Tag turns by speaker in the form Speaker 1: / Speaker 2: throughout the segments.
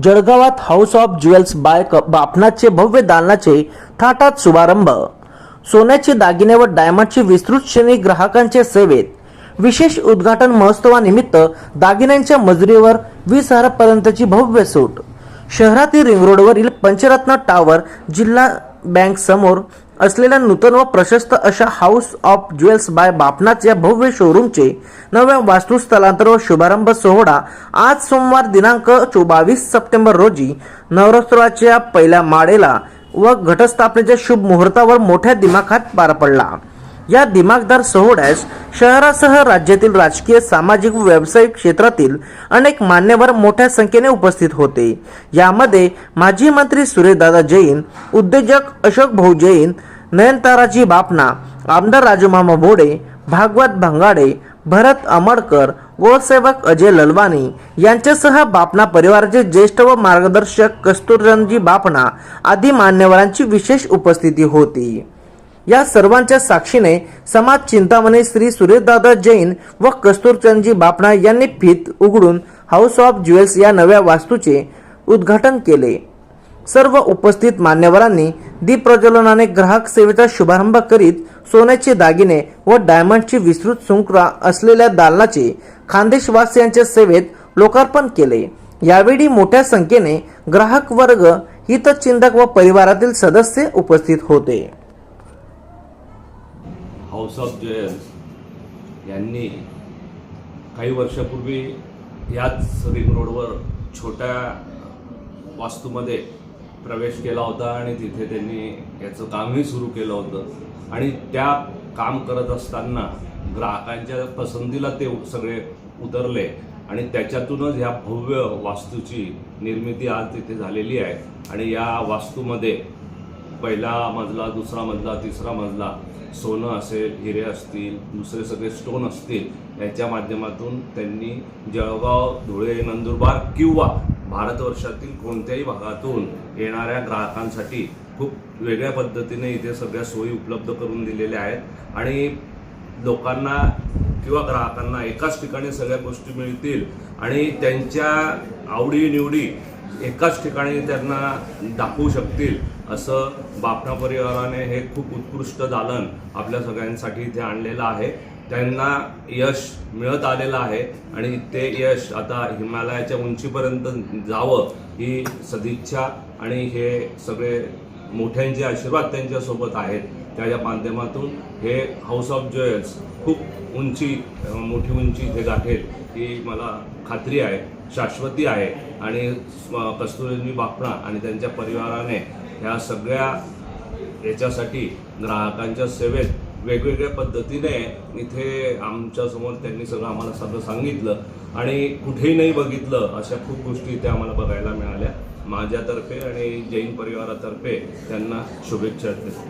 Speaker 1: जळगावात house of jewels by बापनाचे भव्य दालनाचे थाटात शुभारंभ. सोन्याचे दागिने व डायमंडची विस्तृत श्रेणी ग्राहकांच्या सेवेत. विशेष उद्घाटन महोत्सवानिमित्त दागिन्यांच्या मजुरीवर वीस हजारापर्यंतची भव्य सूट. शहरातील रिंग रोडवरील पंचरत्न टावर जिल्हा बँक समोर असलेल्या नूतन व प्रशस्त अशा house of jewels by Bapnath या भव्य शोरूमचे नव्या वास्तुस्थलांतर व शुभारंभ सोहळा आज सोमवार दिनांक बावीस सप्टेंबर रोजी नवरात्रोत्सवाच्या पहिल्या माळेला व घटस्थापनेच्या शुभ मुहूर्तावर मोठ्या दिमाखात पार पडला. या दिमागदार सोहळ्यास शहरासह राज्यातील राजकीय सामाजिक व व्यावसायिक क्षेत्रातील अनेक मान्यवर मोठ्या संख्येने उपस्थित होते. यामध्ये माजी मंत्री सुरेशदादा जैन उद्योजक अशोक भाऊ जैन नयनताराजी बापना आमदार राजूमामा भोडे भागवत भंगाडे भरत अमडकर गोरसेवक अजय ललवानी यांच्यासह बापना परिवाराचे ज्येष्ठ व मार्गदर्शक कस्तुरजी बापना आदी मान्यवरांची विशेष उपस्थिती होती. या सर्वांच्या साक्षीने समाज चिंतामणी श्री सुरेशदादा जैन व कस्तुरचंदजी बापणा यांनी फीत उघडून हाऊस ऑफ ज्वेल्स या नव्या वास्तूचे उद्घाटन केले. सर्व उपस्थित मान्यवरांनी दीप प्रज्वलनाने ग्राहक सेवेचा शुभारंभ करीत सोन्याचे दागिने व डायमंडची विस्तृत शृंखला असलेल्या दालनाचे खानदेशवासियांच्या सेवेत लोकार्पण केले. यावेळी मोठ्या संख्येने ग्राहक वर्ग हितचिंतक व परिवारातील सदस्य उपस्थित होते.
Speaker 2: हाऊस ऑफ जयंत यांनी काही वर्षापूर्वी याच रिंग रोडवर छोट्या वास्तूमध्ये प्रवेश केला होता आणि तिथे त्यांनी याचं कामही सुरू केलं होतं. आणि त्या काम करत असताना ग्राहकांच्या पसंतीला ते सगळे उतरले आणि त्याच्यातूनच ह्या भव्य वास्तूची निर्मिती आज तिथे झालेली आहे. आणि या वास्तूमध्ये पहिला मजला दुसरा मजला तिसरा मजला सोनं असेल हिरे असतील दुसरे सगळे स्टोन असतील याच्या माध्यमातून त्यांनी जळगाव धुळे नंदुरबार किंवा भारतवर्षातील कोणत्याही भागातून येणाऱ्या ग्राहकांसाठी खूप वेगळ्या पद्धतीने इथे सगळ्या सोयी उपलब्ध करून दिलेल्या आहेत. आणि लोकांना किंवा ग्राहकांना एकाच ठिकाणी सगळ्या गोष्टी मिळतील आणि त्यांच्या आवडीनिवडी एकाच ठिकाणी त्यांना दाखवू शकतील असं बापना परिवाराने हे खूप उत्कृष्ट दालन आपल्या सगळ्यांसाठी इथे आणलेलं आहे. त्यांना यश मिळत आलेलं आहे आणि ते यश आता हिमालयाच्या उंचीपर्यंत जावं ही सदिच्छा आणि हे सगळे मोठ्यांचे आशीर्वाद त्यांच्यासोबत आहेत. त्याच्या माध्यमातून हे हाऊस ऑफ ज्वेल्स खूप उंची मोठी उंची इथे गाठेल ही मला खात्री आहे शाश्वती आहे आणि स्व- बापणा आणि त्यांच्या परिवाराने ह्या सगळ्या याच्यासाठी ग्राहकांच्या सेवेत वेगवेगळ्या पद्धतीने इथे आमच्यासमोर त्यांनी सगळं आम्हाला सगळं सांगितलं आणि कुठेही नाही बघितलं अशा खूप गोष्टी इथे आम्हाला बघायला मिळाल्या. माझ्यातर्फे आणि जैन परिवारातर्फे त्यांना शुभेच्छा देतो.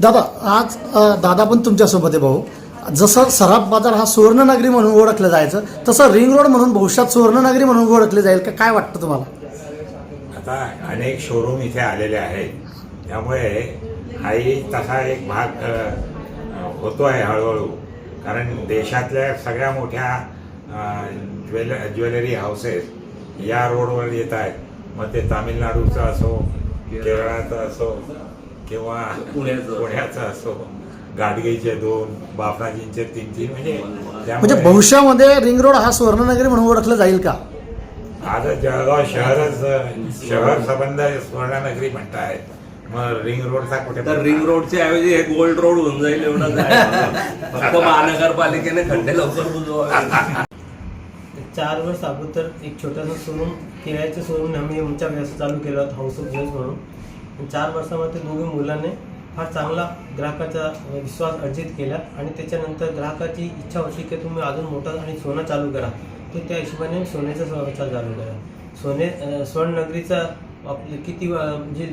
Speaker 3: दादा आज दादा पण तुमच्यासोबत आहे भाऊ. जसं सराफ बाजार हा सुवर्णनगरी म्हणून ओळखलं जायचं तसं रिंग रोड म्हणून भविष्यात सुवर्णनगरी म्हणून ओळखले जाईल. का काय वाटतं तुम्हाला?
Speaker 4: आता अनेक शोरूम इथे आलेले आहेत. त्यामुळे हाही तसा एक भाग होतो आहे हळूहळू. कारण देशातल्या सगळ्या मोठ्या ज्वेल ज्वेलरी हाऊसेस या रोडवर येत आहेत. मग ते तामिळनाडूचं असो केरळाचं असो किंवा
Speaker 2: पुण्याचं.
Speaker 4: असो गाडगीचे दोन बापनाजींचे तीन तीन म्हणजे
Speaker 3: म्हणजे भविष्यामध्ये रिंग रोड हा सुवर्णनगरी म्हणून ओळखलं जाईल का?
Speaker 4: आता जळगाव शहरच शहर संबंध स्वर्णनगरी म्हणतायत. मग रिंग रोडचा कुठे
Speaker 2: तर रिंग रोडच्या ऐवजी हे गोल्ड रोड होऊन जाईल एवढंच आहे फक्त महानगरपालिकेने खड्डे लवकर बुजवावे.
Speaker 5: चार वर्ष अगोदर एक छोटासा शोरूम किरायाचं शोरूम आम्ही आमच्या व्यवसाय चालू केला होता हाऊस ऑफ ज्वेल्स म्हणून. आणि चार वर्षामध्ये दोघी मुलांनी फार चांगला ग्राहकाचा विश्वास अर्जित केला आणि त्याच्यानंतर ग्राहकाची इच्छा होती की तुम्ही अजून मोठा आणि सोनं चालू करा. तर त्या हिशोबाने सोन्याचा व्यवसाय चालू केला. सोने अं, स्वर्णनगरीचा किती म्हणजे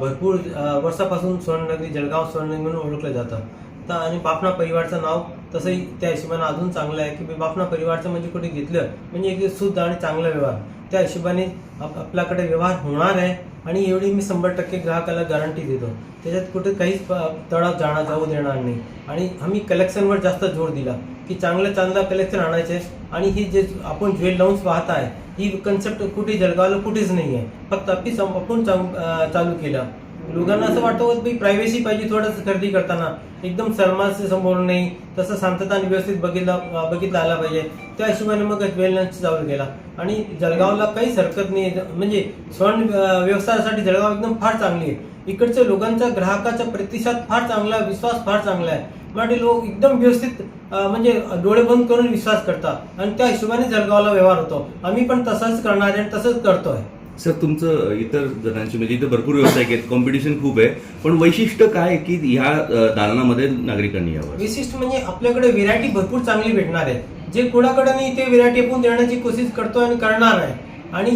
Speaker 5: भरपूर वर्षापासून स्वर्णनगरी जळगाव स्वर्णनगरी म्हणून ओळखलं जातं तर आणि बापना परिवारचं नाव तसंही त्या हिशोबानं अजून चांगलं आहे की बापना परिवारचं म्हणजे कुठे घेतलं म्हणजे एक शुद्ध आणि चांगला व्यवहार. त्या हिशोबाने आप आपल्याकडे व्यवहार होणार आहे आणि एवढी मी शंभर टक्के ग्राहकाला गॅरंटी देतो. त्याच्यात कुठे काहीच तळाव तडा जाणं जाऊ देणार नाही. आणि आम्ही कलेक्शनवर जास्त जोर दिला की चांगलं चांगलं कलेक्शन आणायचे आणि ही जे आपण ज्वेल लावून पाहत आहे ही कन्सेप्ट कुठे जळगावला कुठेच नाही आहे फक्त आपली आपण चालू केलं. लोकांना असं वाटतं की प्रायव्हसी पाहिजे थोडंसं खरेदी करताना. एकदम शर्माचे समोर नाही तसं शांतता आणि व्यवस्थित बघितला बघितला आला पाहिजे. त्या हिशोबाने मग वेलनेस चालू केला. आणि जळगावला काहीच हरकत नाही. म्हणजे सण व्यवसायासाठी जळगाव एकदम फार चांगली आहे. इकडच्या लोकांचा ग्राहकाचा प्रतिसाद फार चांगला आहे, विश्वास फार चांगला आहे. मराठी लोक एकदम व्यवस्थित म्हणजे डोळे बंद करून विश्वास करतात. आणि त्या हिशोबाने जळगावला व्यवहार होतो. आम्ही पण तसंच करणार आहे आणि तसंच करतोय.
Speaker 6: सर तुमचं इतर जणांची म्हणजे इथे भरपूर व्यावसायिक आहेत कॉम्पिटिशन खूप आहे. पण वैशिष्ट्य काय आहे की ह्या दालनामध्ये नागरिकांनी यावं?
Speaker 5: विशिष्ट म्हणजे आपल्याकडे व्हेरायटी भरपूर चांगली भेटणार आहे जे कोणाकडे नाही ते व्हेरायटी आपण देण्याची कोशिश करतो आणि करणार आहे आणि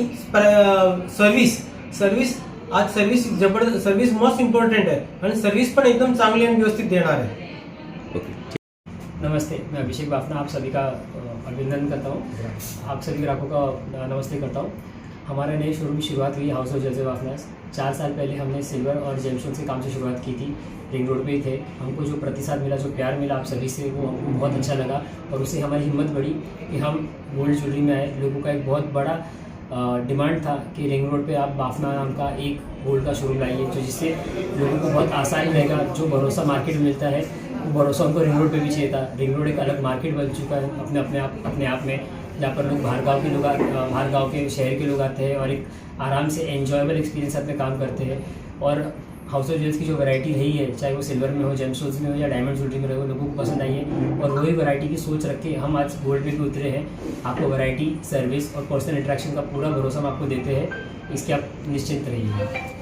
Speaker 5: सर्व्हिस सर्व्हिस आज सर्व्हिस जबरदस्त सर्व्हिस मोस्ट इम्पॉर्टंट आहे. आणि सर्व्हिस पण एकदम चांगली आणि व्यवस्थित देणार आहे.
Speaker 6: ओके.
Speaker 7: नमस्ते मैं अभिषेक बाफना आप सभी का अभिनंदन करता हूँ। आप सभी ग्राहकों का नमस्ते करता हूँ। हमारे नए शोरूम की शुरुआत हुई हाउस ऑफ़ जैसे बाफनास चार साल पहले हमने सिल्वर और जेमस्टोन के काम से शुरुआत की थी। रिंग रोड पे ही थे। हमको जो प्रतिसाद मिला, जो प्यार मिला आप सभी से, वो हमको बहुत अच्छा लगा और उससे हमारी हिम्मत बढ़ी कि हम गोल्ड ज्वेलरी में आए। लोगों का एक बहुत बड़ा डिमांड था कि रिंग रोड पे आप बाफना नाम का एक गोल्ड का शोरूम लाइए, जो जिससे लोगों को बहुत आसानी रहेगा, जो भरोसा मार्केट में मिलता है, वो भरोसा उनको रिंग रोड पे भी चाहिए था। रिंग रोड एक अलग मार्केट बन चुका है अपने अपने आप अपने आप में। जहाँ पर लोग बाहर गाँव के लोग बाहर गाँव के शहर के लोग आते हैं और एक आराम से एन्जॉयबल एक्सपीरियंस में काम करते हैं। और हाउस ऑफ़ ज्वेल्स की जो वैरायटी रही है, चाहे वो सिल्वर में हो जेमस्टोन्स में हो या डायमंड ज्वेलरी में रहे लोगों को पसंद आई है। और वही वैरायटी की सोच रख के हम आज गोल्ड में भी उतरे हैं। आपको वैरायटी सर्विस और पर्सनल इंट्रैक्शन का पूरा भरोसा हम आपको देते हैं। इसके आप निश्चिंत रहिए।